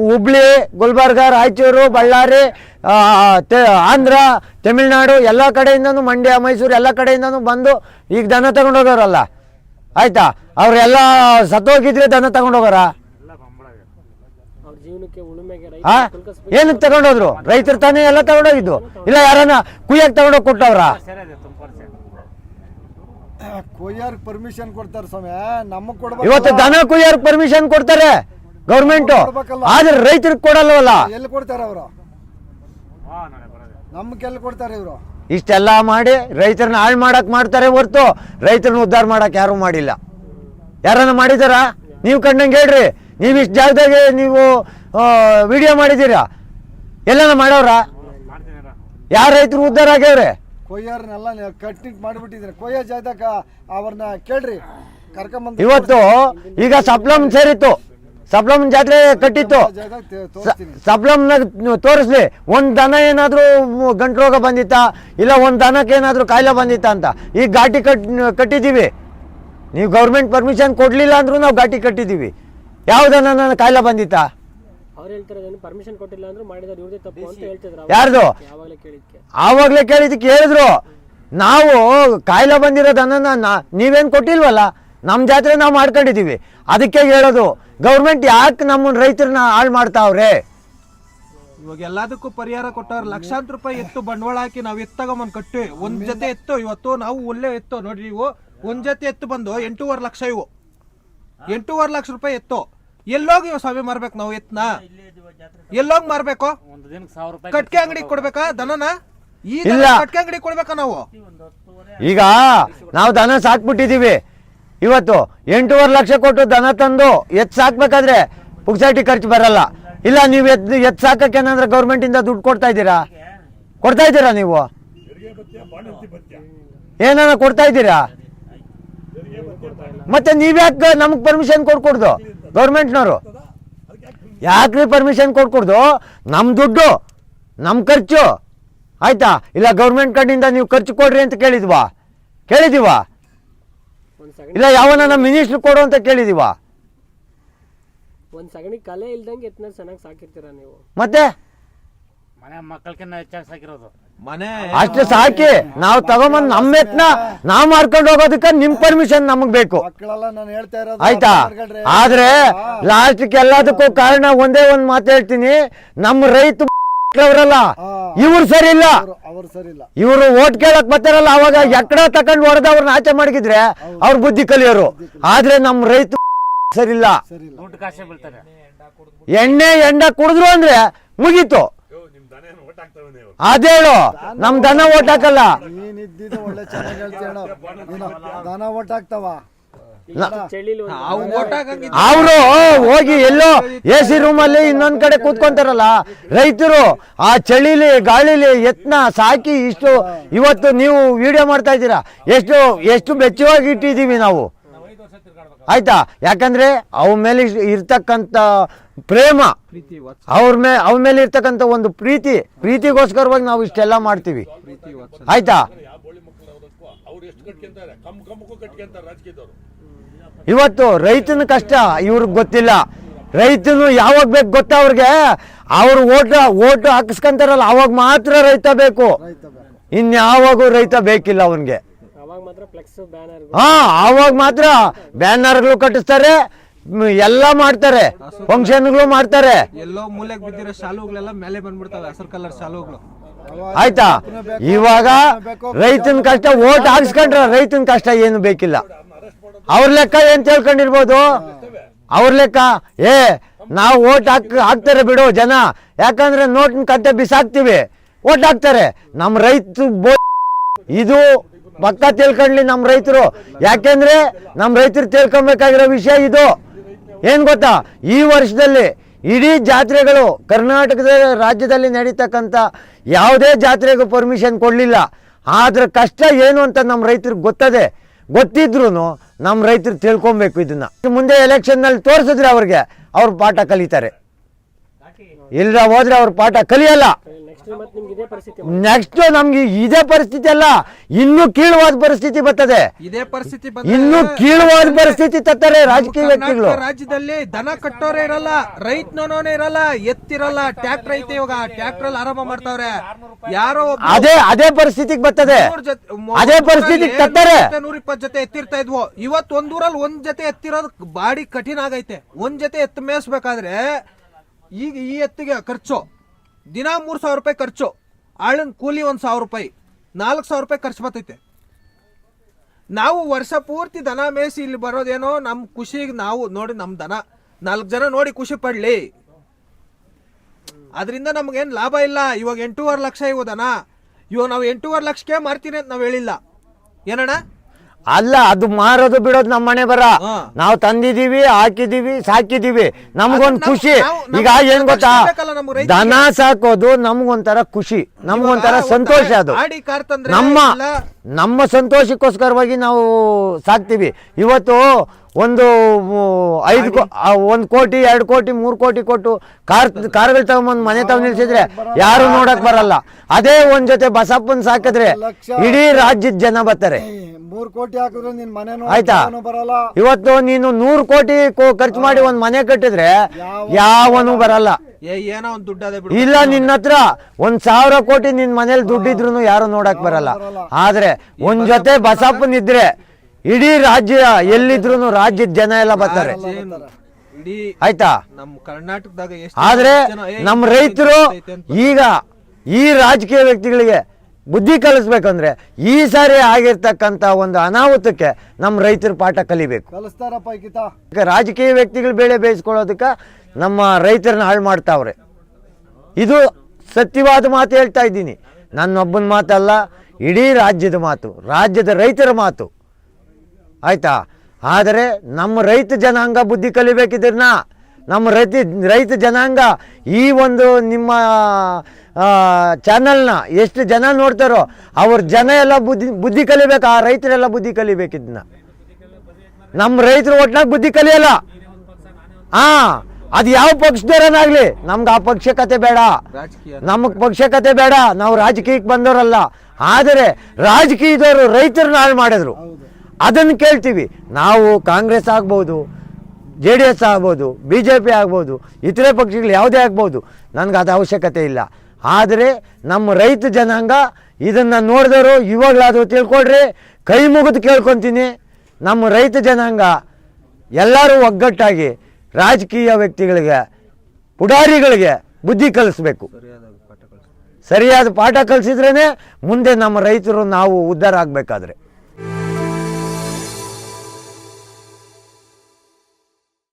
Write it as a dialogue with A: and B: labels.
A: ಹುಬ್ಳಿ ಗುಲ್ಬರ್ಗ ರಾಯಚೂರು ಬಳ್ಳಾರಿ ಆಂಧ್ರ ತಮಿಳ್ನಾಡು ಎಲ್ಲ ಕಡೆಯಿಂದನೂ ಮಂಡ್ಯ ಮೈಸೂರು ಎಲ್ಲ ಕಡೆಯಿಂದನೂ ಬಂದು ಈಗ ದನ ತಗೊಂಡೋಗೋರಲ್ಲ ಆಯ್ತಾ? ಅವರೆಲ್ಲ ಸತ್ತೋಗಿದ್ರೆ ದನ ತಗೊಂಡೋಗಾರ ಏನಕ್ಕೆ ತಗೊಂಡೋದ್ರು ರೈತರು ತಾನೇ ಎಲ್ಲ ತಗೊಂಡೋಗಿದ್ದು ಇಲ್ಲ ಯಾರನ್ನ ಕುಯ್ಯಕ್ಕೆ ತಗೊಂಡೋಗಿ ಕೊಟ್ಟವ್ರ?
B: ಕೊಯ್ಯಾರ್ ಪರ್ಮಿಷನ್ ಕೊಡ್ತಾರೆ ಸ್ವಾಮಿ. ನಮಗ್ ಕೊಡ್ಬೇಕು.
A: ಇವತ್ತು ದನ ಕುಯ್ಯಾರ್ ಪರ್ಮಿಷನ್ ಕೊಡ್ತಾರೆ. ಗೌರ್ಮೆಂಟ್. ಆದ್ರೆ ರೈತರಿಗೆ ಕೊಡಲ್ವಲ್ಲ?
B: ಎಲ್ಲಿ ಕೊಡ್ತಾರೆ ಅವರು? ನಮ್ಗೆ ಎಲ್ಲಿ ಕೊಡ್ತಾರೆ ಇವರು?
A: ಇಷ್ಟೆಲ್ಲ ಮಾಡಿ ರೈತರನ್ನ ಹಾಳು ಮಾಡಕ್ ಮಾಡ್ತಾರೆ ಹೊರ್ತು ರೈತರನ್ನ ಉದ್ಧಾರ ಮಾಡಕ್ ಯಾರು ಮಾಡಿಲ್ಲ. ಯಾರನ್ನ ಮಾಡಿದಾರ? ನೀವು ಕಂಡಂಗೆ ಹೇಳ್ರಿ. ನೀವು ಇಷ್ಟು ಜಾಗದಾಗೆ ನೀವು ವಿಡಿಯೋ ಮಾಡಿದ್ದೀರಾ? ಎಲ್ಲನ ಮಾಡವ್ರ ಯಾರ ರೈತರು ಉದ್ಧಾರ ಆಗ್ಯವ್ರೆ?
B: ಕೊಯ್ಯಾರನ್ನೆಲ್ಲ ಕಟ್ಟಿಂಗ್ ಕಟ್ಟಿ ಮಾಡಿಬಿಟ್ಟಿದ್ರೆ ಕೊಯ್ಯ ಜಾಗದಾಗ ಅವ್ರನ್ನ ಕೇಳ್ರಿ. ಕರ್ಕೊಂಬಂದು
A: ಇವತ್ತು ಈಗ ಸಪ್ಲಮ್ ಸೇರಿತ್ತು. ಸಪ್ಲಮ್ ಜಾತ್ರೆ ಕಟ್ಟಿತ್ತು. ಸಪ್ಲಮ್ನಾಗ ತೋರಿಸ್ಲಿ. ಒಂದ್ ದನ ಏನಾದ್ರೂ ಗಂಟು ರೋಗ ಬಂದಿತ್ತ? ಇಲ್ಲ ಒಂದ್ ದನಕ್ಕೆ ಏನಾದ್ರೂ ಕಾಯಿಲೆ ಬಂದಿತ್ತ ಅಂತ? ಈ ಘಾಟಿ ಕಟ್ ಕಟ್ಟಿದ್ದೀವಿ. ನೀವು ಗೌರ್ಮೆಂಟ್ ಪರ್ಮಿಷನ್ ಕೊಡ್ಲಿಲ್ಲ ಅಂದ್ರು ನಾವು ಘಾಟಿ ಕಟ್ಟಿದ್ದೀವಿ. ಯಾವ ದನ ಕಾಯಿಲೆ ಬಂದಿತ್ತ?
C: ಅವ್ರು ಪರ್ಮಿಷನ್ ಕೊಟ್ಟಿಲ್ಲ ಅಂದ್ರೂ ಮಾಡಿದಾರೆ ಇವ್ರದೇ ತಪ್ಪು ಅಂತ ಹೇಳ್ತಿದ್ರು
A: ಯಾರ್ದು?
C: ಆವಾಗ್ಲೇ ಕೇಳಿದ್
A: ಆವಾಗಲೇ ಕೇಳಿದಕ್ಕೆ ಹೇಳಿದ್ರು. ನಾವು ಕಾಯಿಲೆ ಬಂದಿರೋ ದನನ ನಾ- ನೀವೇನ್ ಕೊಟ್ಟಿಲ್ವಲ್ಲ? ನಮ್ಮ ಜಾತ್ರೆ ನಾವು ಮಾಡ್ಕೊಂಡಿದ್ದೀವಿ ಅದಕ್ಕೆ ಹೇಳೋದು ಗೌರ್ಮೆಂಟ್ ಯಾಕೆ ನಮ್ಮ ರೈತರನ್ನ ಹಾಳು ಮಾಡ್ತಾವ್ರೆ?
D: ಇವಾಗ ಎಲ್ಲದಕ್ಕೂ ಪರಿಹಾರ ಕೊಟ್ಟವ್ರು ಲಕ್ಷಾಂತರ ರೂಪಾಯಿ ಎತ್ತು ಬಂಡವಾಳ ಹಾಕಿ ನಾವು ಎತ್ತು ತಗೊಂಬಂದ್ ಕಟ್ಟಿ ಒಂದ್ ಜೊತೆ ಎತ್ತು ಇವತ್ತು ನಾವು ಒಳ್ಳೆ ಎತ್ತು ನೋಡ್ರಿ ಇವು ಒಂದ್ ಜೊತೆ ಎತ್ತು ಬಂದು ಎಂಟೂವರೆ ಲಕ್ಷ ಇವು. ಎಂಟೂವರೆ ಲಕ್ಷ ರೂಪಾಯಿ ಎತ್ತು. ಎಲ್ಲೋಗಿ ಇವ ಸ್ವಾಮಿ ಮಾರ್ಬೇಕು ನಾವು ಎತ್ನ? ಎಲ್ಲೋಗಿ ಮಾರ್ಬೇಕು? ಕಟ್ಕೆ ಅಂಗಡಿ ಕೊಡ್ಬೇಕಾ ದನನ? ಈಗ
A: ಇಲ್ಲ.
D: ಕಟ್ಕೆ ಅಂಗಡಿ ಕೊಡ್ಬೇಕಾ ನಾವು?
A: ಈಗ ನಾವು ದನ ಸಾಕ್ಬಿಟ್ಟಿದೀವಿ. ಇವತ್ತು ಎಂಟೂವರೆ ಲಕ್ಷ ಕೊಟ್ಟು ದನ ತಂದು ಎತ್ ಸಾಕ್ಬೇಕಾದ್ರೆ ಪುಕ್ಸಾಟಿ ಖರ್ಚು ಬರಲ್ಲ. ಇಲ್ಲ, ನೀವು ಎತ್ ಎತ್ ಗೌರ್ಮೆಂಟ್ ಇಂದ ದುಡ್ಡು ಕೊಡ್ತಾ ಇದ್ದೀರಾ? ಕೊಡ್ತಾ ಇದ್ದೀರಾ ನೀವು? ಏನಾರ ಕೊಡ್ತಾ ಇದ್ದೀರಾ? ಮತ್ತೆ ನೀವ್ಯಾಕೆ ನಮಗೆ ಪರ್ಮಿಷನ್ ಕೊಡ್ಕೊಡ್ದು ಗೌರ್ಮೆಂಟ್ನವರು ಯಾಕ್ರಿ ಪರ್ಮಿಷನ್ ಕೊಡ್ಕೊಡ್ದು ನಮ್ಮ ದುಡ್ಡು ನಮ್ಮ ಖರ್ಚು. ಆಯ್ತಾ? ಇಲ್ಲ ಗೌರ್ಮೆಂಟ್ ಕಡೆಯಿಂದ ನೀವು ಖರ್ಚು ಕೊಡ್ರಿ ಅಂತ ಕೇಳಿದ್ವಾ?
C: ಸಗಣಿ
A: ಇಲ್ಲ ಯಾವನ ಮಿನಿಸ್ಟರ್ ಕೊಡು ಅಂತ ಕೇಳಿದೀವಾ.
C: ಒಂದ್ ಸಗಣಿ ಕಲೆ ಇಲ್ದಂಗೆ ಎತ್ನ ಚೆನ್ನಾಗಿ ಸಾಕಿರ್ತೀರ ನೀವು.
A: ಮತ್ತೆ?
E: ಮನೆ ಮಕ್ಕಳಕ್ಕಿನ್ನ ಹೆಚ್ಚಾಗಿ ಸಾಕಿರೋದು.
D: ಮನೆ
A: ಅಷ್ಟು ಸಾಕಿ ನಾವು ತಗೊಂಬಂದ್ ನಮ್ಮ ಎತ್ನ ನಾವ್ ಮಾಡ್ಕೊಂಡು ಹೋಗೋದಕ್ಕೆ ನಿಮ್ ಪರ್ಮಿಷನ್ ನಮಗ್ ಬೇಕು.
B: ಮಕ್ಕಳೆಲ್ಲ ನಾನು ಹೇಳ್ತಾ ಇರೋದು
A: ಆಯ್ತಾ?
B: ಮಾಡ್ಕೊಳ್ರಿ.
A: ಆದ್ರೆ
B: ಲಾಸ್ಟ್
A: ಲಾಸ್ಟ್ಗೆ ಎಲ್ಲದಕ್ಕೂ ಕಾರಣ ಒಂದೇ ಒಂದ್ ಮಾತು ಹೇಳ್ತೀನಿ. ನಮ್ಮ ರೈತ ಅವರಲ್ಲ. ಇವ್ರು ಸರಿ ಇಲ್ಲ.
B: ಅವ್ರು ಅವ್ರು ಸರಿ ಇಲ್ಲ.
A: ಇವರು ಓಟ್ ಕೇಳಕ್ ಬರ್ತಾರಲ್ಲ ಅವಾಗ ಎಕ್ಕಡ ತಕೊಂಡ್ ಹೊಡೆದ ಅವ್ರನ್ನ ಆಚೆ ಮಾಡಿದ್ರೆ ಅವ್ರ ಬುದ್ಧಿ ಕಲಿಯೋರು. ಆದ್ರೆ ನಮ್ಮ ರೈತ ಸರಿಲ್ಲ
B: ಸರಿ ಇಲ್ಲ.
A: ಎಣ್ಣೆ ಎಂಡ ಕುಡಿದ್ರು ಅಂದ್ರೆ ಮುಗೀತು. ಅದೇಳು ನಮ್ ದನ ಓಟ್ ಹಾಕಲ್ಲ.
B: ನೀನ್ ಇದ್ದಿದ್ದು ಒಳ್ಳೆ ಚೆನ್ನಾಗಿ ಹೇಳ್ತೀಯಣ ನೀನು ದನ
D: ಓಟ್ ಹಾಕ್ತಾವ.
A: ಅವರು ಹೋಗಿ ಎಲ್ಲೋ ಎ ಸಿ ರೂಮಲ್ಲಿ ಇನ್ನೊಂದ್ ಕಡೆ ಕೂತ್ಕೊಂತಾರಲ್ಲ ರೈತರು ಆ ಚಳಿಲಿ ಗಾಳಿಲಿ ಎತ್ನ ಸಾಕಿ ಇಷ್ಟು ಇವತ್ತು ನೀವು ವಿಡಿಯೋ ಮಾಡ್ತಾ ಇದ್ದೀರಾ? ಎಷ್ಟು ಎಷ್ಟು ಬೆಚ್ಚವಾಗಿ ಇಟ್ಟಿದ್ದೀವಿ ನಾವು? ಆಯ್ತಾ? ಯಾಕಂದ್ರೆ ಅವ್ರ ಮೇಲೆ ಇರ್ತಕ್ಕಂಥ ಪ್ರೇಮ ಅವ್ರ ಮೇ ಅವ್ರ ಮೇಲೆ ಇರ್ತಕ್ಕಂಥ ಒಂದು ಪ್ರೀತಿ ಪ್ರೀತಿಗೋಸ್ಕರವಾಗಿ ನಾವು ಇಷ್ಟೆಲ್ಲ ಮಾಡ್ತೀವಿ. ಆಯ್ತಾ? ಇವತ್ತು ರೈತನ ಕಷ್ಟ ಇವ್ರಿಗೆ ಗೊತ್ತಿಲ್ಲ. ರೈತನು ಯಾವಾಗ ಬೇಕು ಗೊತ್ತಾ ಅವ್ರಿಗೆ? ಅವ್ರು ಓಟ್ ಓಟ್ ಹಾಕಿಸ್ಕೊಂತಾರಲ್ಲ ಅವಾಗ ಮಾತ್ರ ರೈತ ಬೇಕು.
B: ರೈತ ಬೇಕು
A: ಇನ್ಯಾವಾಗೂ ರೈತ ಬೇಕಿಲ್ಲ ಅವನ್ಗೆ.
C: ಅವಾಗ ಮಾತ್ರ ಫ್ಲೆಕ್ಸ್ ಬ್ಯಾನರ್
A: ಹಾ ಅವಾಗ ಮಾತ್ರ ಬ್ಯಾನರ್ಗಳು ಕಟ್ಟಿಸ್ತಾರೆ ಎಲ್ಲ ಮಾಡ್ತಾರೆ ಫಂಕ್ಷನ್ಗಳು ಮಾಡ್ತಾರೆ.
D: ಎಲ್ಲೋ ಮೂಲೆಗೆ ಬಿದ್ದಿರೋ ಶಾಲುಗಳೆಲ್ಲ ಮೇಲೆ ಬಂದ್ಬಿಡ್ತಾವೆ ಹಸಿರು ಕಲರ್ ಶಾಲುಗಳು.
A: ಆಯ್ತಾ? ಇವಾಗ ರೈತನ ಕಷ್ಟ ಓಟ್ ಹಾಕ್ಸ್ಕೊಂಡ್ರೆ ರೈತನ ಕಷ್ಟ ಏನು ಬೇಕಿಲ್ಲ. ಅವ್ರ ಲೆಕ್ಕ ಏನ್ ತಿಳ್ಕೊಂಡಿರ್ಬೋದು? ಅವ್ರ ಲೆಕ್ಕ? ಏ, ನಾವು ಓಟ್ ಹಾಕ್ ಹಾಕ್ತಾರೆ ಬಿಡು ಜನ. ಯಾಕಂದ್ರೆ ನೋಟಿನ ಕತ್ತೆ ಬಿಸಾಕ್ತಿವಿ. ಓಟ್ ಹಾಕ್ತಾರೆ. ನಮ್ಮ ರೈತ ಇದು ಪಕ್ಕ ತಿಳ್ಕೊಂಡ್ಲಿ ನಮ್ಮ ರೈತರು. ಯಾಕೆಂದ್ರೆ ನಮ್ಮ ರೈತರು ತಿಳ್ಕೊಬೇಕಾಗಿರೋ ವಿಷಯ ಇದು. ಏನ್ ಗೊತ್ತಾ? ಈ ವರ್ಷದಲ್ಲಿ ಇಡೀ ಜಾತ್ರೆಗಳು ಕರ್ನಾಟಕದ ರಾಜ್ಯದಲ್ಲಿ ನಡೀತಕ್ಕಂಥ ಯಾವುದೇ ಜಾತ್ರೆಗೂ ಪರ್ಮಿಷನ್ ಕೊಡಲಿಲ್ಲ. ಆದ್ರ ಕಷ್ಟ ಏನು ಅಂತ ನಮ್ಮ ರೈತರಿಗೆ ಗೊತ್ತದೆ. ಗೊತ್ತಿದ್ರು ನಮ್ಮ ರೈತರು ತಿಳ್ಕೊಬೇಕು ಇದನ್ನ. ಮುಂದೆ ಎಲೆಕ್ಷನ್ನಲ್ಲಿ ತೋರಿಸಿದ್ರೆ ಅವ್ರಿಗೆ ಅವ್ರು ಪಾಠ ಕಲಿತಾರೆ. ಇಲ್ಲ ಹೋದ್ರೆ ಅವ್ರ ಪಾಠ ಕಲಿಯಲ್ಲ.
C: ನೆಕ್ಸ್ಟ್ ನಿಮ್ಗೆ ಇದೇ ಪರಿಸ್ಥಿತಿ
A: ನೆಕ್ಸ್ಟ್ ನಮ್ಗೆ ಇದೇ ಪರಿಸ್ಥಿತಿ ಅಲ್ಲ ಇನ್ನು ಕೀಳುವಾದ ಪರಿಸ್ಥಿತಿ ಬರ್ತದೆ.
D: ಇದೇ ಪರಿಸ್ಥಿತಿ ಬಂದ್ರೆ
A: ಇನ್ನು ಕೀಳುವಾದ ಪರಿಸ್ಥಿತಿ ತತ್ತಾರೆ ರಾಜಕೀಯ
D: ಕರ್ನಾಟಕ
A: ವ್ಯಕ್ತಿಗಳು.
D: ರಾಜ್ಯದಲ್ಲಿ ದನ ಕಟ್ಟೋರೇ ಇರಲ್ಲ ರೈತನೋನೇ ಇರಲ್ಲ ಎತ್ತಿರಲ್ಲ ಟ್ರ್ಯಾಕ್ಟರ್ ಐತೆ ಇವಾಗ ಟ್ರ್ಯಾಕ್ಟರ್ ಅಲ್ಲಿ ಆರಂಭ ಮಾಡ್ತಾವ್ರೆ. ಯಾರೋ
A: ಅದೇ ಅದೇ ಪರಿಸ್ಥಿತಿಗೆ ಬರ್ತದೆ.
D: ನೂರ್ ಜೊತೆ- ಮೊ-
A: ಅದೇ
D: ಪರಿಸ್ಥಿತಿ
A: ಪರಿಸ್ಥಿತಿಗೆ ತತ್ತಾರೆ.
D: ನೂರ ಜೊತೆ, ನೂರ್ ಇಪ್ಪತ್ತು ಜೊತೆ ಎತ್ತಿರ್ತಾ ಇದ್ವು. ಇವತ್ತು ಒಂದ್ ಊರಲ್ಲಿ ಒಂದ್ ಜೊತೆ ಎತ್ತಿರೋದು ಬಾಡಿ ಕಠಿಣ ಆಗೈತೆ. ಒಂದ್ ಜೊತೆ ಎತ್ತು ಮೇಯಿಸ್ಬೇಕಾದ್ರೆ ಈಗ ಈ ಎತ್ತಿಗೆ ಖರ್ಚು. ದಿನ ಮೂರು ಸಾವಿರ ರೂಪಾಯಿ ಖರ್ಚು, ಆಳನ್ ಕೂಲಿ ಒಂದ್ ಸಾವಿರ ರೂಪಾಯಿ, ನಾಲ್ಕು ಸಾವಿರ ರೂಪಾಯಿ ಖರ್ಚು ಬರ್ತೈತೆ. ನಾವು ವರ್ಷ ಪೂರ್ತಿ ದನ ಮೇಯಿಸಿ ಇಲ್ಲಿ ಬರೋದೇನೋ ನಮ್ಮ ಖುಷಿಗೆ ನಾವು, ನೋಡಿ ನಮ್ಮ ದನ, ನಾಲ್ಕು ಜನ ನೋಡಿ ಖುಷಿ ಪಡಲಿ. ಅದರಿಂದ ನಮಗೇನು ಲಾಭ ಇಲ್ಲ, ಇವಾಗ ಎಂಟೂವರೆ ಲಕ್ಷ ಇವು ದನ, ಇವಾಗ ನಾವು ಎಂಟೂವರೆ ಲಕ್ಷಕ್ಕೆ ಮಾರ್ತೀನಿ ಅಂತ ನಾವು ಹೇಳಿಲ್ಲ. ಏನಣ್ಣ?
A: ಅಲ್ಲ ಅದು ಮಾರೋದು ಬಿಡೋದು ನಮ್ಮ ಮನೆ ಬರ. ನಾವು ತಂದಿದೀವಿ ಹಾಕಿದೀವಿ ಸಾಕಿದೀವಿ ನಮ್ಗೊಂದ್ ಖುಷಿ. ಈಗ ಏನ್ ಗೊತ್ತಾ. ದನ ಸಾಕೋದು ನಮ್ಗೊಂಥರ ಖುಷಿ. ನಮ್ಗೊಂಥರ ಸಂತೋಷ ಅದು. ನಮ್ಮ ನಮ್ಮ ಸಂತೋಷಕ್ಕೋಸ್ಕರವಾಗಿ ನಾವು ಸಾಕ್ತಿವಿ. ಇವತ್ತು ಒಂದು ಐದು ಒಂದು ಆ, ಒಂದ್ ಕೋಟಿ ಎರಡು ಕೋಟಿ ಮೂರು ಕೋಟಿ ಕೊಟ್ಟು ಕಾರ್ ಕಾರ್ಗಳು ತಗೊಂಬಂದು ಮನೆ ತಗೊಂಡು ನಿಲ್ಸಿದ್ರೆ ಯಾರು ನೋಡಕ್ ಬರಲ್ಲ. ಅದೇ ಒಂದ್ ಜೊತೆ ಬಸಪ್ಪನ್ ಸಾಕಿದ್ರೆ ಇಡೀ ರಾಜ್ಯದ ಜನ ಬರ್ತಾರೆ. ಆಯ್ತಾ? ಇವತ್ತು ನೀನು ನೂರು ಕೋಟಿ ಕೊ- ಖರ್ಚು ಮಾಡಿ ಒಂದ್ ಮನೆ ಕಟ್ಟಿದ್ರೆ ಯಾವನು ಬರಲ್ಲ.
D: ಏ ಏನೋ ಒಂದು ದುಡ್ಡು ಅದೇ ಬಿಡು
A: ಇಲ್ಲ ನಿನ್ನ ಹತ್ರ ಒಂದ್ ಸಾವಿರ ಕೋಟಿ ನಿನ್ ಮನೇಲಿ ದುಡ್ಡಿದ್ರು ಯಾರು ನೋಡಕ್ ಬರಲ್ಲ. ಆದ್ರೆ ಒಂದ್ ಜೊತೆ ಬಸಪ್ಪನ್ ಇದ್ರೆ ಇಡೀ ರಾಜ್ಯ ಎಲ್ಲಿದ್ರು ರಾಜ್ಯದ ಜನ ಎಲ್ಲ ಬರ್ತಾರೆ. ಆಯ್ತಾ?
D: ನಮ್ಮ ಕರ್ನಾಟಕದಾಗ
A: ಆದ್ರೆ ನಮ್ಮ ರೈತರು ಈಗ ಈ ರಾಜಕೀಯ ವ್ಯಕ್ತಿಗಳಿಗೆ ಬುದ್ಧಿ ಕಲಿಸ್ಬೇಕಂದ್ರೆ ಈ ಸಾರಿ ಆಗಿರ್ತಕ್ಕಂತ ಒಂದು ಅನಾಹುತಕ್ಕೆ ನಮ್ಮ ರೈತರ ಪಾಠ ಕಲಿಬೇಕು. ರಾಜಕೀಯ ವ್ಯಕ್ತಿಗಳು ಬೆಳೆ ಬೇಯಿಸ್ಕೊಳ್ಳೋದಕ್ಕೆ ನಮ್ಮ ರೈತರನ್ನ ಹಾಳು ಮಾಡ್ತಾವ್ರೆ. ಇದು ಸತ್ಯವಾದ ಮಾತು ಹೇಳ್ತಾ ಇದ್ದೀನಿ. ನನ್ನೊಬ್ಬನ ಮಾತಲ್ಲ ಇಡೀ ರಾಜ್ಯದ ಮಾತು ರಾಜ್ಯದ ರೈತರ ಮಾತು. ಆಯ್ತಾ? ಆದರೆ ನಮ್ಮ ರೈತ ಜನಾಂಗ ಬುದ್ಧಿ ಕಲಿಬೇಕಿದ್ರನ್ನ ನಮ್ಮ ರೈತ ರೈತ ಜನಾಂಗ ಈ ಒಂದು ನಿಮ್ಮ ಚಾನಲ್ನ ಎಷ್ಟು ಜನ ನೋಡ್ತಾರೋ ಅವ್ರ ಜನ ಎಲ್ಲ ಬುದ್ಧಿ ಬುದ್ಧಿ ಕಲಿಬೇಕು ಆ ರೈತರೆಲ್ಲ ಬುದ್ಧಿ ಕಲಿಬೇಕಿದ್ನ. ನಮ್ಮ ರೈತರು ಒಟ್ನಾಗ ಬುದ್ಧಿ ಕಲಿಯಲ್ಲ. ಹಾ ಅದು ಯಾವ ಪಕ್ಷದವರನ್ನಾಗಲಿ? ನಮ್ಗೆ ಆ ಪಕ್ಷ ಕತೆ
D: ಬೇಡ.
A: ನಮಗೆ ಪಕ್ಷ ಕತೆ ಬೇಡ. ನಾವು ರಾಜಕೀಯಕ್ಕೆ ಬಂದವರಲ್ಲ. ಆದರೆ ರಾಜಕೀಯದವರು ರೈತರನ್ನ ಹಾಳು ಮಾಡಿದ್ರು. ಅದನ್ನು ಕೇಳ್ತೀವಿ. ನಾವು ಕಾಂಗ್ರೆಸ್ ಆಗ್ಬೋದು ಜೆ ಡಿ ಎಸ್ ಆಗ್ಬೋದು ಬಿ ಜೆ ಪಿ ಆಗ್ಬೋದು ಇತರೆ ಪಕ್ಷಗಳು ಯಾವುದೇ ಆಗ್ಬೋದು ನನಗೆ ಅದು ಅವಶ್ಯಕತೆ ಇಲ್ಲ. ಆದರೆ ನಮ್ಮ ರೈತ ಜನಾಂಗ ಇದನ್ನು ನೋಡಿದವರು ಇವಾಗಲಾದರೂ ತಿಳ್ಕೊಡ್ರಿ ಕೈ ಮುಗಿದು ಕೇಳ್ಕೊತೀನಿ. ನಮ್ಮ ರೈತ ಜನಾಂಗ ಎಲ್ಲರೂ ಒಗ್ಗಟ್ಟಾಗಿ ರಾಜಕೀಯ ವ್ಯಕ್ತಿಗಳಿಗೆ ಪುಡಾರಿಗಳಿಗೆ ಬುದ್ಧಿ ಕಲಿಸ್ಬೇಕು.
D: ಸರಿಯಾದ ಪಾಠ ಕಲಿಸ್ತಾರೆ
A: ಸರಿಯಾದ ಪಾಠ ಕಲಿಸಿದ್ರೇ ಮುಂದೆ ನಮ್ಮ ರೈತರು ನಾವು ಉದ್ಧಾರ ಆಗಬೇಕಾದ್ರೆ.